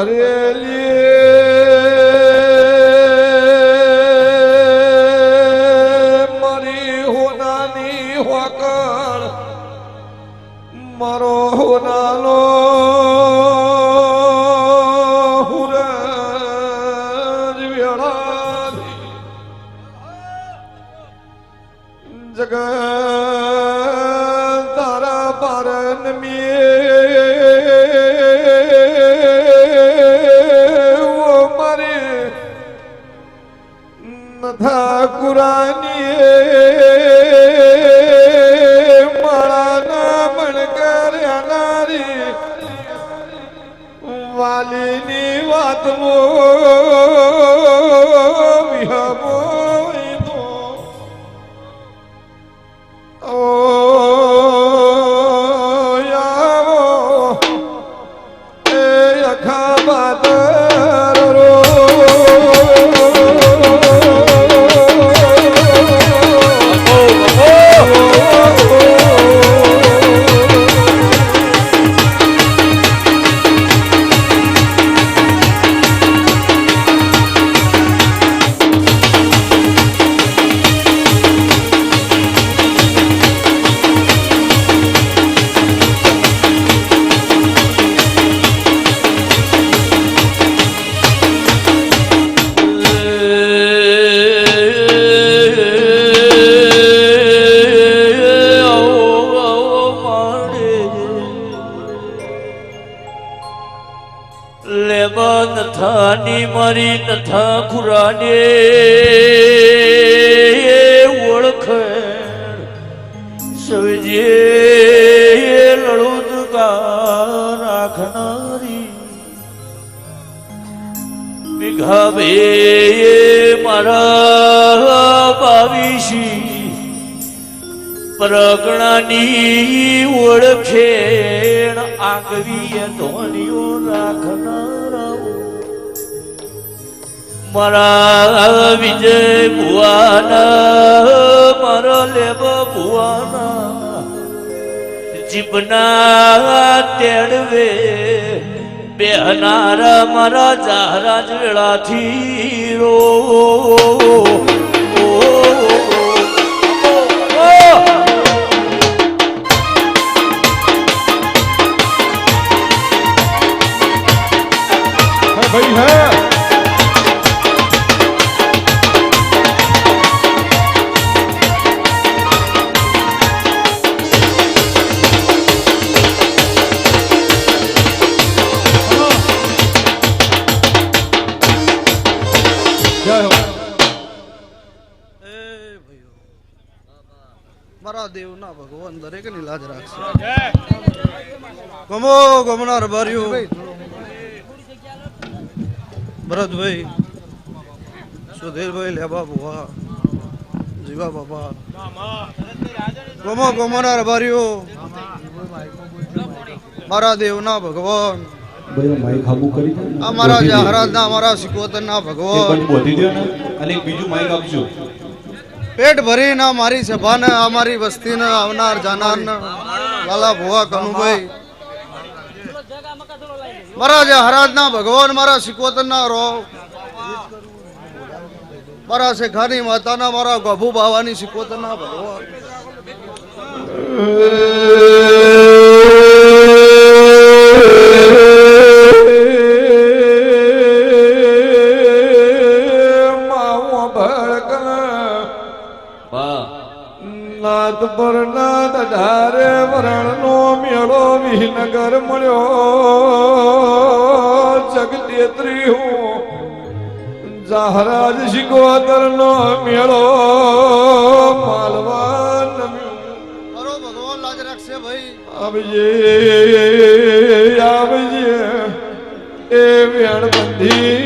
મારી ભાવની ભરેલી મારી હોનાની હોકળ મારો હોનાનો જગ તારા પારન મારે નથા કુરાની માળાના મણકર અનારી વાલીની વાત મો લેબન મરી ખુરાને. ઓળખે. સવજે લડુદગા રાખનારી. વિઘાવે મારા બાવીશી. પ્રગણાની ઓળખે. આગવી ધોનીઓ રાખનારાઓ. મારા વિજય ભુવાના મારા લેબ ભુવાના. જીભના તેડવે બેહનાર મારા જહારાજ વેળાથી રો. है જય હો. મારા દેવના ભગવાન દરેકની લાજ રાખશે. ગમો ગમનાર ભરતભાઈ સુધીરભાઈ લેબા બુવા જીવા બાપા ગમો ગમનાર બાર્યું મારા દેવના ભગવાન. બધા માઇક હામું કરી દો. ને. આ મારા બોધી દો. જહરાજના સિકોતરના ભગવાન બોધી દો ને. અને બીજું માઇક આપજો. પેટ ભરીને મારી સભાને અમારી વસ્તીને આવનાર જાનાર લાલા ભુવા કનુભાઈ. મારા જે હરાજના ભગવાન મારા સિકોતરના રો. મારા શેખાની માતાના મારા ગભુ બાવાની સિકોતરના ભગવાન નાથ પર નાથ ધારે વરણનો મેળો વિહનગર મળ્યો. જગતેત્રી હું જહરાજ શિકોતર નો મેળો માલવા ભગવાન લાજ રાખશે ભાઈ. આવજે આવજે. એ વેણ બંધી